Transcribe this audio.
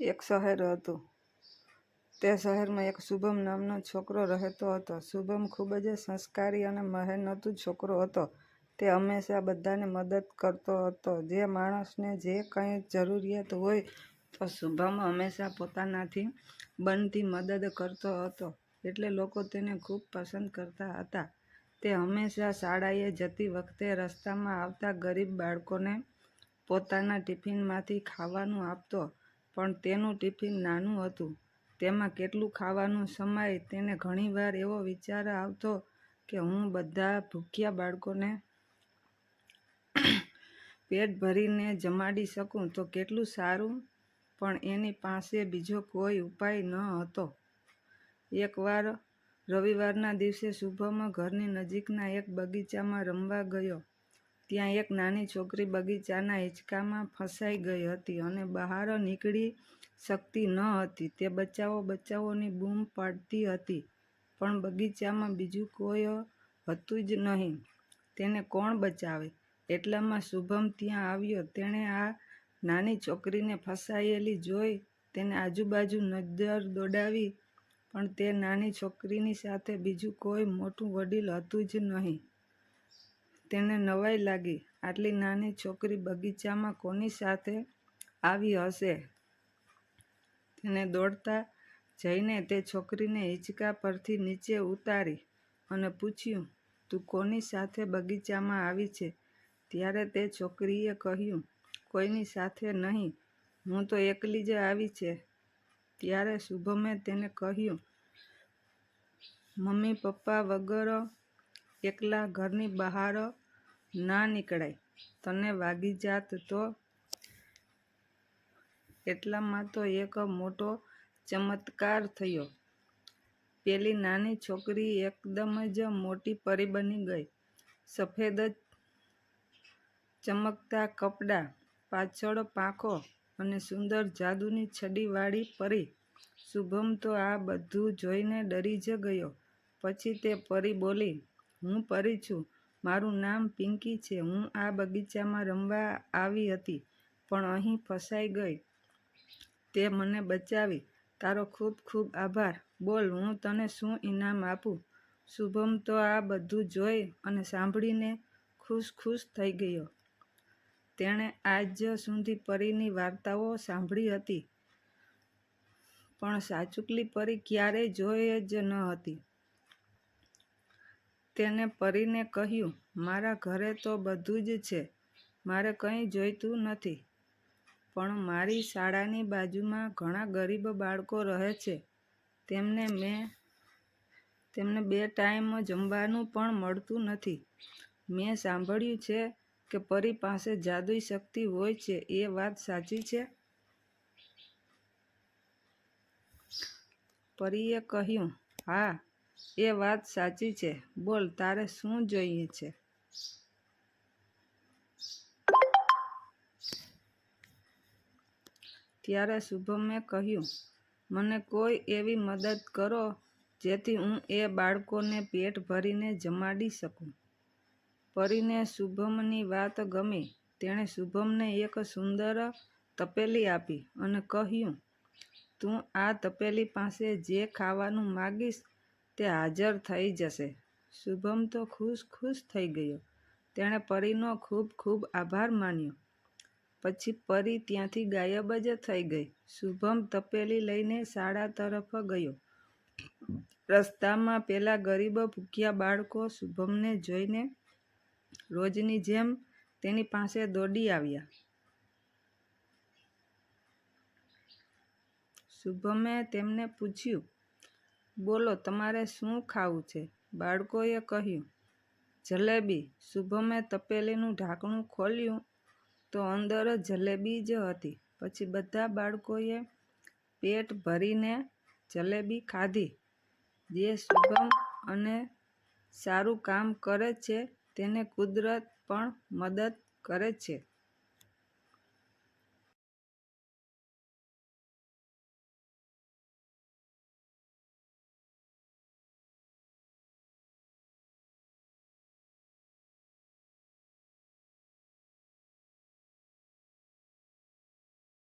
એક શહેર હતું. તે શહેરમાં એક શુભમ નામનો છોકરો રહેતો હતો. શુભમ ખૂબ જ સંસ્કારી અને મહેનતુ છોકરો હતો. તે હંમેશા બધાને મદદ કરતો હતો. જે માણસને જે કંઈ જરૂરિયાત હોય, તો શુભમ હંમેશા પોતાનાથી બનતી મદદ કરતો હતો. એટલે લોકો તેને ખૂબ પસંદ કરતા હતા. તે હંમેશા શાળાએ જતી વખતે રસ્તામાં આવતા ગરીબ બાળકોને પોતાના ટિફિનમાંથી ખાવાનું આપતો. પણ તેનું ટિફિન નાનું હતું. તેમાં કેટલું ખાવાનું સમાય, તેને ઘણીવાર એવો વિચાર આવતો કે હું બધા ભૂખ્યા બાળકોને પેટ ભરીને જમાડી શકું તો કેટલું સારું? પણ એની પાસે બીજો કોઈ ઉપાય ન હતો. એકવાર રવિવારના દિવસે શુભમ ઘરની નજીકના એક બગીચામાં રમવા ગયો. ત્યાં એક નાની છોકરી બગીચાના હિંચકામાં ફસાઈ ગઈ હતી અને બહાર નીકળી શકતી ન હતી. તે બચાવો બચાવોની બૂમ પાડતી હતી, પણ બગીચામાં બીજું કોઈ હતું જ નહીં. તેને કોણ બચાવે? એટલામાં શુભમ ત્યાં આવ્યો. તેણે આ નાની છોકરીને ફસાયેલી જોઈ તેને આજુબાજુ નજર દોડાવી, પણ તે નાની છોકરીની સાથે બીજું કોઈ મોટું વડીલ હતું જ નહીં. તેને નવાઈ લાગી. આટલી નાની છોકરી બગીચામાં કોની સાથે આવી હશે? તેને દોડતા જઈને તે છોકરીને હિંચકા પરથી નીચે ઉતારી અને પૂછ્યું, તું કોની સાથે બગીચામાં આવી છે? ત્યારે તે છોકરીએ કહ્યું, કોઈની સાથે નહીં. હું તો એકલી જ આવી છે. ત્યારે શુભમે તેને કહ્યું, મમ્મી પપ્પા વગર એકલા ઘરની બહાર ના નીકળાય. તને વાગી જાત તો એટલામાં તો એક મોટો ચમત્કાર થયો. પેલી નાની છોકરી એકદમ જ મોટી પરી બની ગઈ. સફેદ ચમકતા કપડાં, પાછળ પાંખો અને સુંદર જાદુની છડીવાળી પરી. શુભમ તો આ બધું જોઈને ડરી જ ગયો. પછી તે પરી બોલી હું પરી છું. મારું નામ પિંકી છે. હું આ બગીચામાં રમવા આવી હતી, પણ અહીં ફસાઈ ગઈ. તે મને બચાવી. તારો ખૂબ ખૂબ આભાર. બોલ, હું તને શું ઇનામ આપું? શુભમ તો આ બધું જોઈ અને સાંભળીને ખુશ ખુશ થઈ ગયો. તેણે આજ સુધી પરીની વાર્તાઓ સાંભળી હતી, પણ સાચુકલી પરી ક્યારેય જોઈ જ ન હતી. તેને પરીને કહ્યું, મારા ઘરે તો બધું જ છે, મારે કંઈ જોઈતું નથી. પણ મારી શાળાની બાજુમાં ઘણા ગરીબ બાળકો રહે છે. તેમને મેં, તેમને બે ટાઈમ જમવાનું પણ મળતું નથી. મેં સાંભળ્યું છે કે પરી પાસે જાદુઈ શક્તિ હોય છે, એ વાત સાચી છે? પરીએ કહ્યું, હા એ વાત સાચી છે. બોલ, તારે શું જોઈએ છે? ત્યારે શુભમે કહ્યું, મને કોઈ એવી મદદ કરો જેથી હું એ બાળકોને પેટ ભરીને જમાડી શકું. પરીને શુભમની વાત ગમી. તેણે શુભમને એક સુંદર તપેલી આપી અને કહ્યું, તું આ તપેલી પાસે જે ખાવાનું માગીશ તે હાજર થઈ જશે. શુભમ તો ખુશ ખુશ થઈ ગયો. તેણે પરીનો ખૂબ ખૂબ આભાર માન્યો. પછી પરી ત્યાંથી ગાયબ જ થઈ ગઈ. શુભમ તપેલી લઈને શાળા તરફ ગયો. રસ્તામાં પેલા ગરીબ ભૂખ્યા બાળકો શુભમને જોઈને રોજની જેમ તેની પાસે દોડી આવ્યા. શુભમે તેમને પૂછ્યું બોલો, તમારે શું ખાવું છે? બાળકોએ કહ્યું, જલેબી. શુભમે તપેલીનું ઢાંકણું ખોલ્યું તો અંદર જલેબી જ હતી. પછી બધા બાળકોએ પેટ ભરીને જલેબી ખાધી. જે શુભમ અને સારું કામ કરે છે, તેને કુદરત પણ મદદ કરે છે.